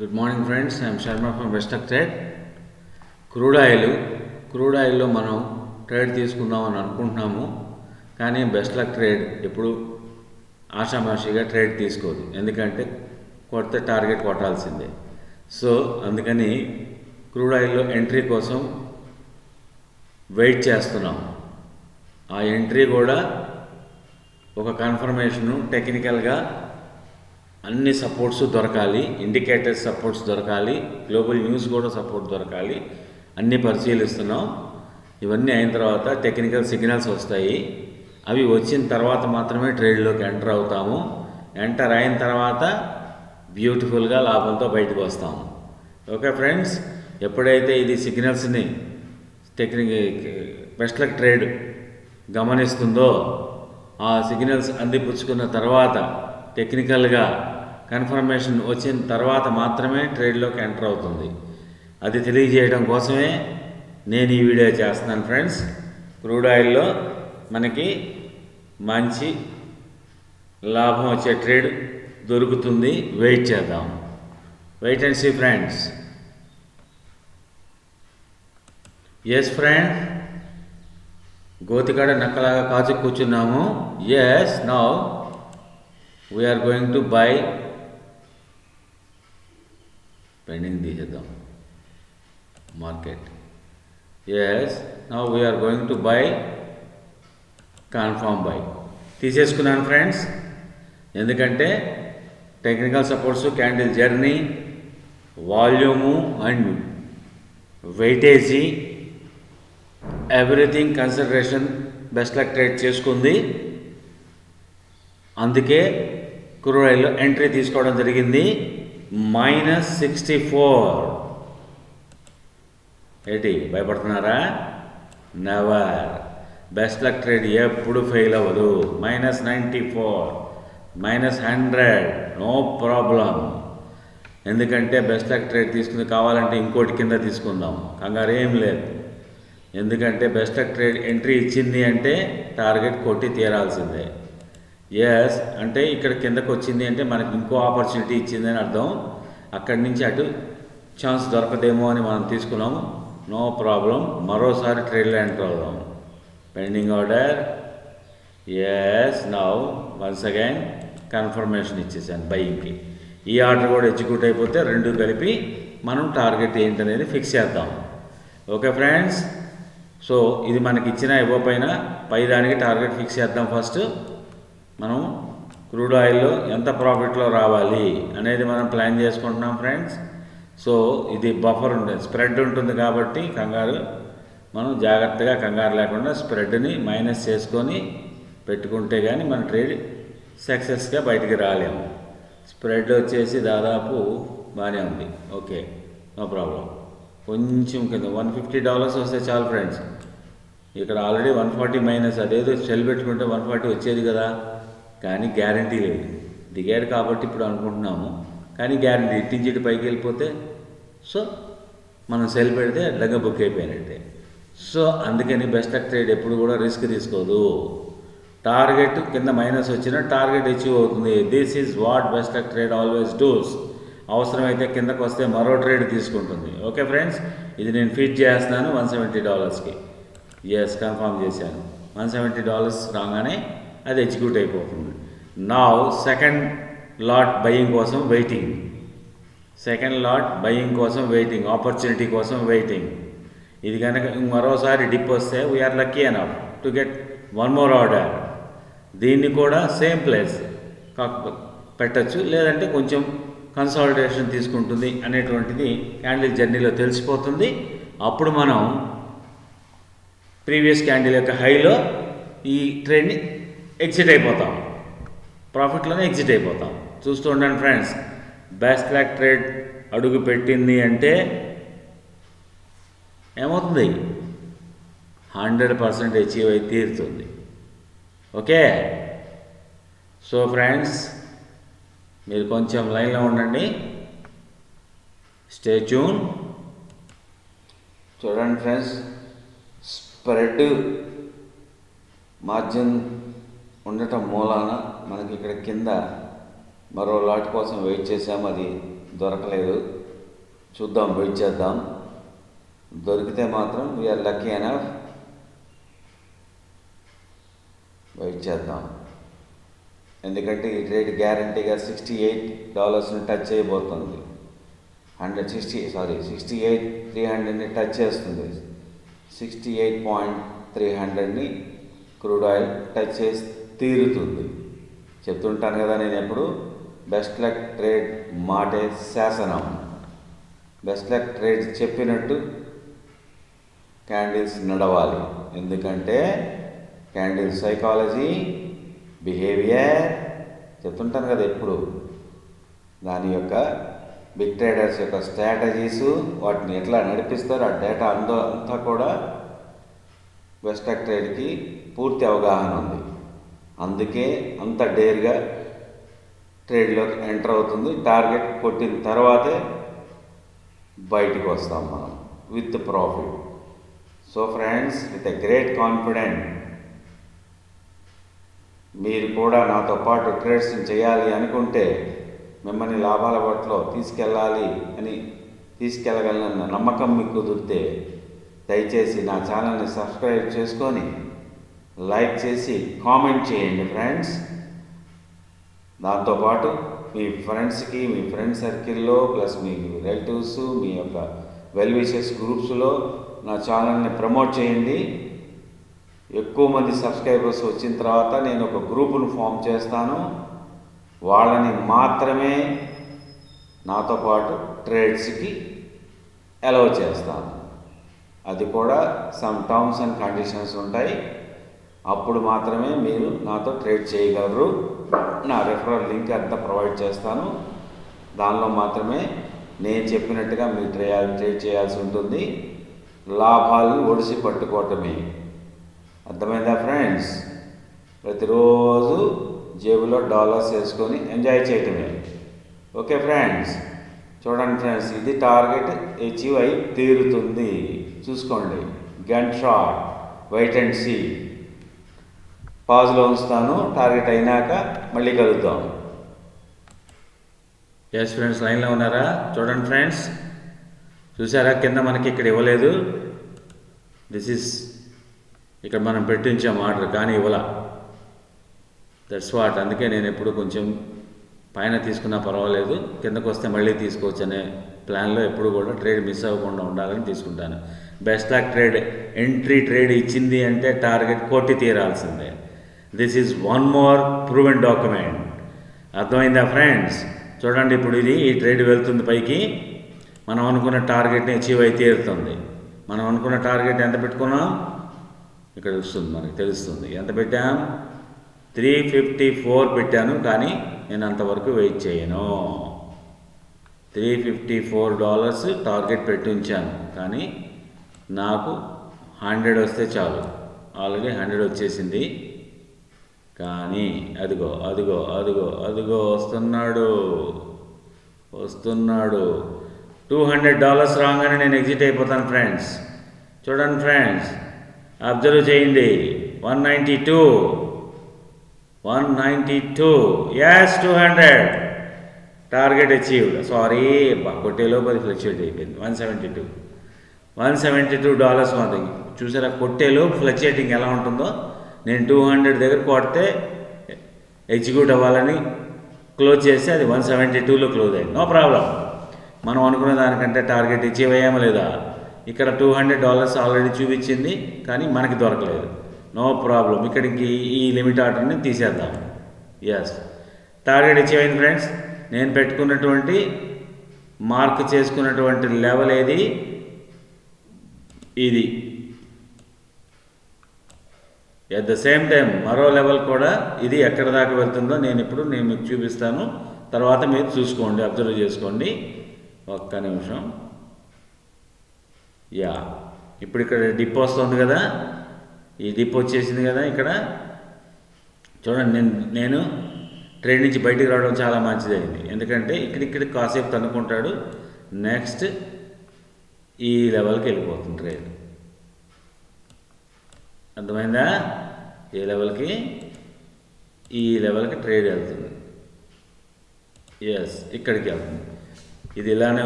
Good morning friends I'm Sharma from వెస్టక్ trade crude oil crude ఆయిల్లో మనం trade తీసుకుందామని అనుకుంటున్నాము. కానీ బెస్ట్ లక్ ట్రేడ్ ఎప్పుడు ఆషామాషిగా ట్రేడ్ తీసుకోదు. ఎందుకంటే కొడితే టార్గెట్ కొట్టాల్సిందే. సో అందుకని క్రూడ్ ఆయిల్లో ఎంట్రీ కోసం వెయిట్ చేస్తున్నాం. ఆ ఎంట్రీ కూడా ఒక కన్ఫర్మేషను టెక్నికల్గా అన్ని సపోర్ట్స్ దొరకాలి ఇండికేటర్స్ సపోర్ట్స్ దొరకాలి గ్లోబల్ న్యూస్ కూడా సపోర్ట్ దొరకాలి అన్నీ పరిశీలిస్తున్నాం. ఇవన్నీ అయిన తర్వాత టెక్నికల్ సిగ్నల్స్ వస్తాయి. అవి వచ్చిన తర్వాత మాత్రమే ట్రేడ్లోకి ఎంటర్ అవుతాము. ఎంటర్ అయిన తర్వాత బ్యూటిఫుల్గా లాభంతో బయటకు వస్తాము ఓకే ఫ్రెండ్స్ ఎప్పుడైతే ఇది సిగ్నల్స్ని టెక్నిక్ వెస్ట్లక్ ట్రేడ్ గమనిస్తుందో ఆ సిగ్నల్స్ అందిపుచ్చుకున్న తర్వాత టెక్నికల్గా కన్ఫర్మేషన్ వచ్చిన తర్వాత మాత్రమే ట్రేడ్లోకి ఎంటర్ అవుతుంది. అది తెలియజేయడం కోసమే నేను ఈ వీడియో చేస్తున్నాను ఫ్రెండ్స్. క్రూడ్ ఆయిల్లో మనకి మంచి లాభం వచ్చే ట్రేడ్ దొరుకుతుంది. వెయిట్ చేద్దాం. Wait and see friends. Yes friend గోతికాడ నక్కలాగా కాచు కూర్చున్నాము. Yes now we're going to buy pending తీసేద్దాం market yes now we're going to buy confirm buy తీసేసుకున్నాను ఫ్రెండ్స్ ఎందుకంటే technical supports candle journey volume and weightage everything consideration best luck trade చేసుకుంది. అందుకే crude ఆయిల్లో entry తీసుకోవడం జరిగింది. Minus sixty four. ఏంటి భయపడుతున్నారా? నెవర్ బెస్ట్ లక్ ట్రేడ్ ఎప్పుడు ఫెయిల్ అవ్వదు. Minus ninety four minus hundred no problem ఎందుకంటే బెస్ట్ లక్ ట్రేడ్ తీసుకుని కావాలంటే ఇంకోటి కింద తీసుకుందాం. కంగారు ఏం లేదు. ఎందుకంటే బెస్ట్ లక్ ట్రేడ్ ఎంట్రీ ఇచ్చింది అంటే టార్గెట్ కొట్టి తీరాల్సిందే. ఎస్ అంటే ఇక్కడ కిందకు వచ్చింది అంటే మనకి ఇంకో ఆపర్చునిటీ ఇచ్చింది అని అర్థం. అక్కడి నుంచి అటు ఛాన్స్ దొరకదేమో అని మనం తీసుకున్నాము. నో ప్రాబ్లం మరోసారి ట్రైన్లో ఎంటర్ అవుదాం pending order yes now once again confirmation ఇచ్చేసాను బయింగ్కి ఈ ఆర్డర్ కూడా ఎగ్జిక్యూట్ అయిపోతే రెండు కలిపి మనం టార్గెట్ ఏంటనేది ఫిక్స్ చేద్దాం. ఓకే ఫ్రెండ్స్ సో ఇది మనకి ఇచ్చిన ఇవ్వకపోయినా పై దానికి టార్గెట్ ఫిక్స్ చేద్దాం ఫస్ట్ మనం క్రూడ్ ఆయిల్లో ఎంత ప్రాఫిట్లో రావాలి అనేది మనం ప్లాన్ చేసుకుంటున్నాం ఫ్రెండ్స్. సో ఇది బఫర్ ఉంటుంది స్ప్రెడ్ ఉంటుంది కాబట్టి కంగారు. మనం జాగ్రత్తగా కంగారు లేకుండా స్ప్రెడ్ని మైనస్ చేసుకొని పెట్టుకుంటే కానీ మన ట్రేడ్ సక్సెస్గా బయటికి రాలేము. స్ప్రెడ్ వచ్చేసి దాదాపు బాగానే ఉంది. Okay no problem. కొంచెం కింద వన్ ఫిఫ్టీ డాలర్స్ వస్తే చాలు ఫ్రెండ్స్. ఇక్కడ ఆల్రెడీ వన్ ఫార్టీ మైనస్ అదేదో సెల్ పెట్టుకుంటే వన్ ఫార్టీ వచ్చేది కదా. కానీ గ్యారంటీ లేదు. దిగాడు కాబట్టి ఇప్పుడు అనుకుంటున్నాము. కానీ గ్యారంటీ ఇట్టించి ఇటు పైకి వెళ్ళిపోతే సో మనం సెల్ పెడితే అడ్డంగా బుక్ అయిపోయినట్టే. సో అందుకని బెస్ట్ ట్రేడ్ ఎప్పుడు కూడా రిస్క్ తీసుకోదు. టార్గెట్ కింద మైనస్ వచ్చినా టార్గెట్ అచీవ్ అవుతుంది. This is what best trade always does అవసరమైతే కిందకు వస్తే మరో ట్రేడ్ తీసుకుంటుంది. ఓకే ఫ్రెండ్స్ ఇది నేను ఫిట్ చేస్తున్నాను వన్ సెవెంటీ డాలర్స్కి ఎస్ కన్ఫర్మ్ చేశాను. వన్ సెవెంటీ డాలర్స్ రాగానే అది ఎగ్జిక్యూట్ అయిపోతుంది. నా సెకండ్ లాట్ బయింగ్ కోసం వెయిటింగ్ సెకండ్ లాట్ బయింగ్ కోసం వెయిటింగ్ ఆపర్చునిటీ కోసం వెయిటింగ్ ఇది కనుక మరోసారి డిప్ వస్తే we're lucky enough to get one more order దీన్ని కూడా సేమ్ ప్లేస్ పెట్టచ్చు. లేదంటే కొంచెం కన్సాలిడేషన్ తీసుకుంటుంది అనేటువంటిది క్యాండిల్ జర్నీలో తెలిసిపోతుంది. అప్పుడు మనం ప్రీవియస్ క్యాండిల్ యొక్క హైలో ఈ ట్రెండ్ని ఎగ్జిట్ అయిపోతాం. ప్రాఫిట్లోనే ఎగ్జిట్ అయిపోతాం. చూస్తూ ఉండండి ఫ్రెండ్స్ బ్యాస్ లాక్ ట్రేడ్ అడుగు పెట్టింది అంటే ఏమవుతుంది? హండ్రెడ్ పర్సెంట్ అచీవ్ అయి తీరుతుంది. ఓకే? సో ఫ్రెండ్స్ మీరు కొంచెం లైన్లో ఉండండి. స్టే ట్యూన్ చూడండి ఫ్రెండ్స్ స్ప్రెడ్ మార్జిన్ ఉండటం మూలాన మనకి ఇక్కడ కింద మరో లాట్ కోసం వెయిట్ చేసాము అది దొరకలేదు. చూద్దాం వెయిట్ చేద్దాం. దొరికితే మాత్రం వీఆర్ లక్కీ ఎనఫ్ వెయిట్ చేద్దాం. ఎందుకంటే ఈ ట్రేడ్ గ్యారంటీగా సిక్స్టీ ఎయిట్ డాలర్స్ని టచ్ చేయబోతుంది. Hundred sixty sorry sixty eight three హండ్రెడ్ని touch చేస్తుంది. సిక్స్టీ ఎయిట్ పాయింట్ త్రీ హండ్రెడ్ని క్రూడ్ ఆయిల్ టచ్ చేసి తీరుతుంది. చెప్తుంటాను కదా నేను ఎప్పుడు? బెస్ట్ లక్ ట్రేడ్ మాటే శాసనం. బెస్ట్ లక్ ట్రేడ్ చెప్పినట్టు క్యాండిల్స్ నడవాలి. ఎందుకంటే క్యాండిల్ సైకాలజీ బిహేవియర్ చెప్తుంటాను కదా ఎప్పుడు? దాని యొక్క బిగ్ ట్రేడర్స్ యొక్క స్ట్రాటజీస్ వాటిని ఎట్లా నడిపిస్తారు ఆ డేటా అందో అంతా కూడా వెస్టక్ ట్రేడ్కి పూర్తి అవగాహన ఉంది. అందుకే అంత డేర్గా ట్రేడ్లోకి ఎంటర్ అవుతుంది. టార్గెట్ కొట్టిన తర్వాతే బయటికి వస్తాం మనం with profit. So friends with a great confident మీరు కూడా నాతో పాటు ట్రేడ్స్ చేయాలి అనుకుంటే మిమ్మల్ని లాభాల పట్ల తీసుకెళ్ళాలి అని తీసుకెళ్ళగలనన్న నమ్మకం మీకు కుదిరితే దయచేసి నా ఛానల్ని సబ్స్క్రైబ్ చేసుకొని లైక్ చేసి కామెంట్ చేయండి ఫ్రెండ్స్. దాంతోపాటు మీ ఫ్రెండ్స్కి మీ ఫ్రెండ్ సర్కిల్లో ప్లస్ మీ రిలేటివ్స్ మీ యొక్క వెల్ విషెస్ గ్రూప్స్లో నా ఛానల్ని ప్రమోట్ చేయండి. ఎక్కువ మంది సబ్స్క్రైబర్స్ వచ్చిన తర్వాత నేను ఒక గ్రూపును ఫామ్ చేస్తాను. వాళ్ళని మాత్రమే నాతో పాటు ట్రేడ్స్కి అలౌ చేస్తాను. అది కూడా సమ్ టర్మ్స్ అండ్ కండిషన్స్ ఉంటాయి. అప్పుడు మాత్రమే మీరు నాతో ట్రేడ్ చేయగలరు. నా రెఫరల్ లింక్ అంతా ప్రొవైడ్ చేస్తాను. దానిలో మాత్రమే నేను చెప్పినట్టుగా మీరు ట్రే ట్రేడ్ చేయాల్సి ఉంటుంది. లాభాలను ఒడిసి పట్టుకోవటమే. అర్థమైందా ఫ్రెండ్స్? ప్రతిరోజు జేబులో డాలర్స్ వేసుకొని ఎంజాయ్ చేయటమే. Okay friends? చూడండి ఫ్రెండ్స్ ఇది టార్గెట్ అచీవ్ అయి తీరుతుంది. చూసుకోండి. Gun shot wait and see. పాజ్లో ఉంచుతాను టార్గెట్ అయినాక మళ్ళీ కలుద్దాం. ఎస్ ఫ్రెండ్స్ లైన్లో ఉన్నారా? చూడండి ఫ్రెండ్స్ చూసారా? కింద మనకి ఇక్కడ ఇవ్వలేదు. దిస్ ఇస్ ఇక్కడ మనం పెట్టించాం ఆర్డర్ కానీ ఇవ్వాల. దట్స్ వాట్ అందుకే నేను ఎప్పుడు కొంచెం పైన తీసుకున్నా పర్వాలేదు. కిందకు వస్తే మళ్ళీ తీసుకోవచ్చు అనే ప్లాన్లో ఎప్పుడు కూడా ట్రేడ్ మిస్ అవ్వకుండా ఉండాలని తీసుకుంటాను. Best luck trade entry trade ఇచ్చింది అంటే టార్గెట్ కొట్టి తీరాల్సిందే. This is one more proven document అర్థమైందా ఫ్రెండ్స్ చూడండి ఇప్పుడు ఇది ఈ ట్రేడ్ వెళ్తుంది పైకి. మనం అనుకున్న టార్గెట్ని అచీవ్ అయితే తీరుతుంది. మనం అనుకున్న టార్గెట్ ఎంత పెట్టుకున్నాం? ఇక్కడ వస్తుంది మనకి తెలుస్తుంది. ఎంత పెట్టాం? త్రీ ఫిఫ్టీ ఫోర్ పెట్టాను కానీ నేను అంతవరకు వెయిట్ చేయను. Three fifty four dollars target పెట్టి ఉంచాను కానీ నాకు హండ్రెడ్ వస్తే చాలు. ఆల్రెడీ హండ్రెడ్ వచ్చేసింది. కానీ అదిగో అదిగో అదిగో అదిగో వస్తున్నాడు. వస్తున్నాడు. టూ హండ్రెడ్ డాలర్స్ రాగానే నేను ఎగ్జిట్ అయిపోతాను ఫ్రెండ్స్ చూడండి ఫ్రెండ్స్ అబ్జర్వ్ చేయండి. One ninety two one ninety two as two hundred target achieved sorry కొట్టేలో పది ఫ్లక్చుయేట్ అయిపోయింది. One seventy two one seventy two dollars మాత్రం చూసారా? కొట్టేలో ఫ్లక్చుయేటింగ్ ఎలా ఉంటుందో? నేను టూ హండ్రెడ్ దగ్గర కొడితే ఎగ్జిక్యూట్ అవ్వాలని క్లోజ్ చేస్తే అది వన్ సెవెంటీ టూలో క్లోజ్ అయింది. No problem. మనం అనుకున్న దానికంటే టార్గెట్ అచీవ్ లేదా. ఇక్కడ టూ హండ్రెడ్ డాలర్స్ ఆల్రెడీ చూపించింది కానీ మనకి దొరకలేదు. No problem. ఇక్కడికి ఈ లిమిట్ ఆర్డర్ని తీసేద్దాం. Yes target achieve friends? నేను పెట్టుకున్నటువంటి మార్క్ చేసుకున్నటువంటి లెవెల్ ఏది? ఇది. ఎట్ ద సేమ్ టైం మరో లెవెల్ కూడా ఇది ఎక్కడ దాకా వెళ్తుందో నేను ఇప్పుడు నేను మీకు చూపిస్తాను. తర్వాత మీరు చూసుకోండి అబ్జర్వ్ చేసుకోండి. ఒక్క నిమిషం. యా ఇప్పుడు ఇక్కడ డిప్ వస్తుంది కదా. ఈ డిప్ వచ్చేసింది కదా ఇక్కడ. చూడండి నేను నేను ట్రైన్ నుంచి బయటికి రావడం చాలా మంచిదైంది. ఎందుకంటే ఇక్కడిక్కడ కాసేపు తన్నుకుంటాడు. నెక్స్ట్ ఈ లెవెల్కి వెళ్ళిపోతుంది ట్రైన్ అర్థమైందా? ఏ లెవెల్కి? ఈ లెవెల్కి ట్రేడ్ వెళ్తుంది. ఎస్ ఇక్కడికి వెళ్తుంది. ఇది ఇలానే